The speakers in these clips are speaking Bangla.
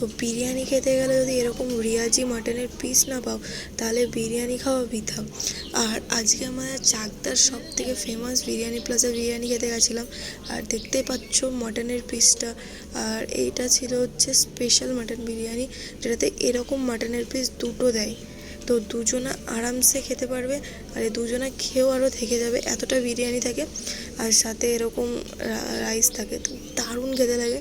তো বিরিয়ানি খেতে গেলে যদি এরকম রিয়াজি মাটনের পিস না পাও, তাহলে বিরিয়ানি খাওয়া বৃথা। আর আজকে আমাদের চাকদার সব থেকে ফেমাস বিরিয়ানি প্লাজা বিরিয়ানি খেতে গেছিলাম। আর দেখতেই পাচ্ছ মাটনের পিসটা আর এইটা ছিল হচ্ছে স্পেশাল মাটন বিরিয়ানি, যেটাতে এরকম মাটনের পিস দুটো দেয়। তো দুজনা আরামসে খেতে পারবে, আর এই দুজনা খেয়েও আরও থেকে যাবে, এতটা বিরিয়ানি থাকে। আর সাথে এরকম রাইস থাকে, তো দারুণ খেতে লাগে।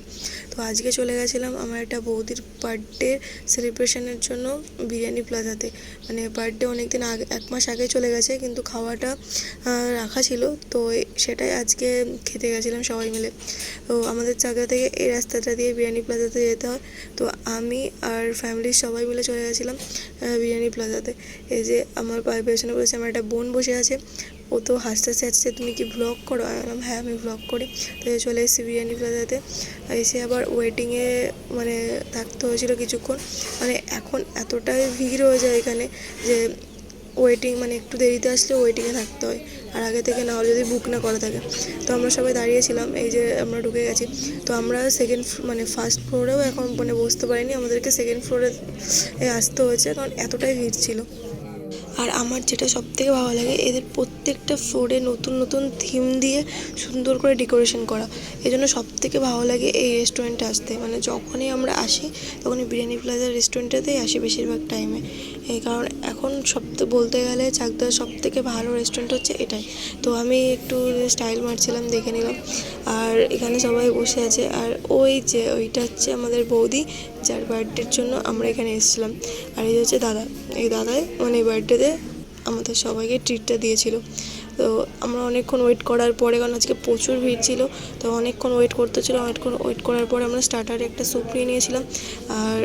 তো আজকে চলে গেছিলাম আমার একটা বৌদির বার্থডে সেলিব্রেশনের জন্য বিরিয়ানি প্লাজাতে মানে বার্থডে অনেক দিন আগে, এক মাস আগে চলে গেছে, কিন্তু খাওয়াটা রাখা ছিল। তো সেটাই আজকে খেতে গেছিলাম সবাই মিলে। তো আমাদের চাকদা থেকে এই রাস্তাটা দিয়ে বিরিয়ানি প্লাজাতে যেতে হয়। তো আমি আর ফ্যামিলির সবাই মিলে চলে গেছিলাম বিরিয়ানি প্লাজাতে এই যে আমার পায়ে পেছনে বসে, আমার একটা বোন বসে আছে। ও তো হাসতে হাসতে তুমি কি ভ্লগ করো? আমি বললাম হ্যাঁ আমি ভ্লগ করি। তো চলে এসেছি বিরিয়ানি প্লাজাতে এসে আবার ওয়েটিংয়ে মানে থাকতে হয়েছিল কিছুক্ষণ। মানে এখন এতটাই ভিড় হয়ে যায় এখানে যে ওয়েটিং মানে একটু দেরিতে আসলে ওয়েটিংয়ে থাকতে হয়। আর আগে থেকে না হলে যদি বুক না করা থাকে। তো আমরা সবাই দাঁড়িয়েছিলাম, এই যে আমরা ঢুকে গেছি। তো আমরা সেকেন্ড মানে ফার্স্ট ফ্লোরেও এখন মানে বসতে পারিনি। আমাদেরকে সেকেন্ড ফ্লোরে আসতে হয়েছে, কারণ এতটাই ভিড় ছিল। আর আমার যেটা সব থেকে ভালো লাগে, এদের প্রত্যেকটা ফ্লোরে নতুন নতুন থিম দিয়ে সুন্দর করে ডেকোরেশন করা। এই জন্য সব থেকে ভালো লাগে এই রেস্টুরেন্টে আসতে। মানে যখনই আমরা আসি, তখনই বিরিয়ানি প্লাজার রেস্টুরেন্টটাতেই আসি বেশিরভাগ টাইমে এই কারণ এখন সব বলতে গেলে চাকদার সব থেকে ভালো রেস্টুরেন্ট হচ্ছে এটাই। তো আমি একটু স্টাইল মারছিলাম, দেখে নিলাম। আর এখানে সবাই বসে আছে। আর ওই যে, ওইটা হচ্ছে আমাদের বৌদি। যার বার্থডের জন্য আমরা এখানে এসেছিলাম। আর এই হচ্ছে দাদা, এই দাদাই মানে এই বার্থডেতে আমাদের সবাইকে ট্রিটটা দিয়েছিল। তো আমরা অনেকক্ষণ ওয়েট করার পরে, কারণ আজকে প্রচুর ভিড় ছিল, তো অনেকক্ষণ ওয়েট করতে ছিল অনেকক্ষণ ওয়েট করার পরে আমরা স্টার্টারে একটা স্যুপ নিয়ে নিয়েছিলাম। আর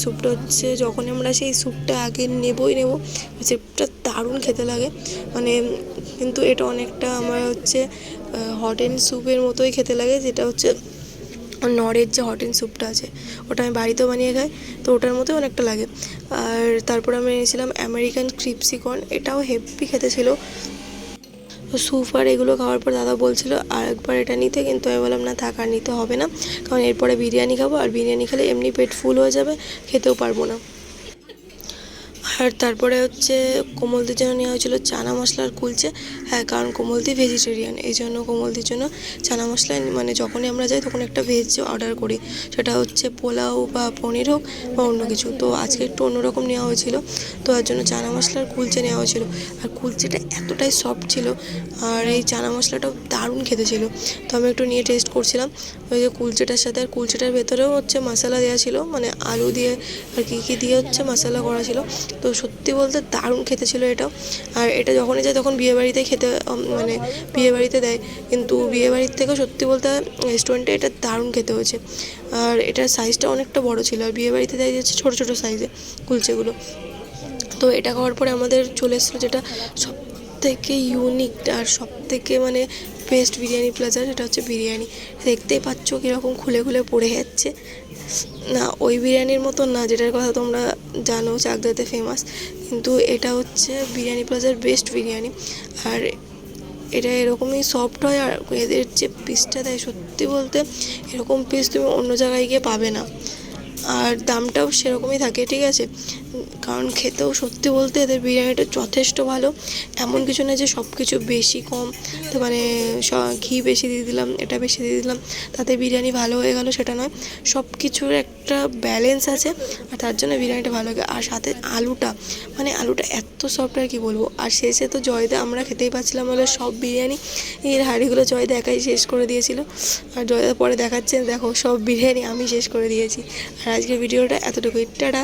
স্যুপটা হচ্ছে যখন আমরা সেই স্যুপটা আগে নেবই নেব স্যুপটা দারুণ খেতে লাগে। মানে কিন্তু এটা অনেকটা আমার হচ্ছে হট অ্যান্ড স্যুপের মতোই খেতে লাগে, যেটা হচ্ছে নরের যে হট অ্যান্ড স্যুপটা আছে, ওটা আমি বাড়িতেও বানিয়ে খাই, তো ওটার মতোই অনেকটা লাগে। আর তারপর আমি এনেছিলাম আমেরিকান ক্রিপসিকর্ন এটাও হেভি খেতে ছিল। স্যুপ আর এগুলো খাওয়ার পর দাদা বলছিল, আর একবার এটা নিতে। কিন্তু আমি বললাম, না থাকার নিতে হবে না। কারণ এরপরে বিরিয়ানি খাব, আর বিরিয়ানি খেলে এমনি পেট ফুল হয়ে যাবে, খেতেও পারব না। আর তারপরে হচ্ছে কোমলদির জন্য নেওয়া হয়েছিল চানা মশলার কুলচে। হ্যাঁ কারণ কোমলদি ভেজিটেরিয়ান এই জন্য কোমলদির জন্য চানা মশলা মানে যখনই আমরা যাই তখন একটা ভেজ অর্ডার করি। সেটা হচ্ছে পোলাও বা পনির হোক বা অন্য কিছু। তো আজকে একটু অন্যরকম নেওয়া হয়েছিল। তো তার জন্য চানা মশলার কুলচে নেওয়া হয়েছিল। আর কুলচেটা এতটাই সফট ছিল আর এই চানা মশলাটাও দারুণ খেতে ছিল। তো আমি একটু নিয়ে টেস্ট করছিলাম। ওই যে কুলচেটার সাথে আর কুলচেটার ভেতরেও হচ্ছে মশলা দেওয়া ছিল। মানে আলু দিয়ে আর কী কী দিয়ে হচ্ছে মশলা করা ছিল। তো সত্যি বলতে দারুণ খেতে ছিল এটা। আর এটা যখনই যায় তখন বিয়েবাড়িতে খেতে মানে বিয়েবাড়িতে দেয়। কিন্তু বিয়েবাড়ির থেকে সত্যি বলতে রেস্টুরেন্টে এটা দারুণ খেতে হয়েছে। আর এটার সাইজটা অনেকটা বড় ছিল। আর বিয়েবাড়িতে দেয় যাচ্ছে ছোটো ছোটো সাইজে কুলচেগুলো। তো এটা খাওয়ার পরে আমাদের চলে এসেছিল যেটা সব থেকে ইউনিক আর সব থেকে মানে বেস্ট বিরিয়ানি প্লাজা সেটা হচ্ছে বিরিয়ানি। দেখতেই পাচ্ছ কীরকম খুলে খুলে পড়ে যাচ্ছে। না, ওই বিরিয়ানির মতো না, যেটার কথা তোমরা জানো, চাকদাতে ফেমাস কিন্তু এটা হচ্ছে বিরিয়ানি প্লাজার বেস্ট বিরিয়ানি। আর এটা এরকমই সফট হয় আর এদের যে পিসটা দেয়, সত্যি বলতে এরকম পিস তুমি অন্য জায়গায় গিয়ে পাবে না। আর দামটাও সেরকমই থাকে, ঠিক আছে? কারণ খেতেও সত্যি বলতে এদের বিরিয়ানিটা যথেষ্ট ভালো। এমন কিছু না যে সব কিছু বেশি কম। তো মানে ঘি বেশি দিয়ে দিলাম, এটা বেশি দিয়ে দিলাম, তাতে বিরিয়ানি ভালো হয়ে গেল সেটা নয়। সব কিছুর একটা ব্যালেন্স আছে, আর তার জন্য বিরিয়ানিটা ভালো লাগে। আর সাথে আলুটা মানে আলুটা এত সফট আর কি বলব। আর শেষে তো জয়দা, আমরা খেতেই পাচ্ছিলাম বলে সব বিরিয়ানি। এর হাঁড়িগুলো জয়দা একাই শেষ করে দিয়েছিল। আর জয়দা পরে দেখাচ্ছে, দেখো সব বিরিয়ানি আমি শেষ করে দিয়েছি। আর আজকের ভিডিওটা এতটুকুই। টাটা!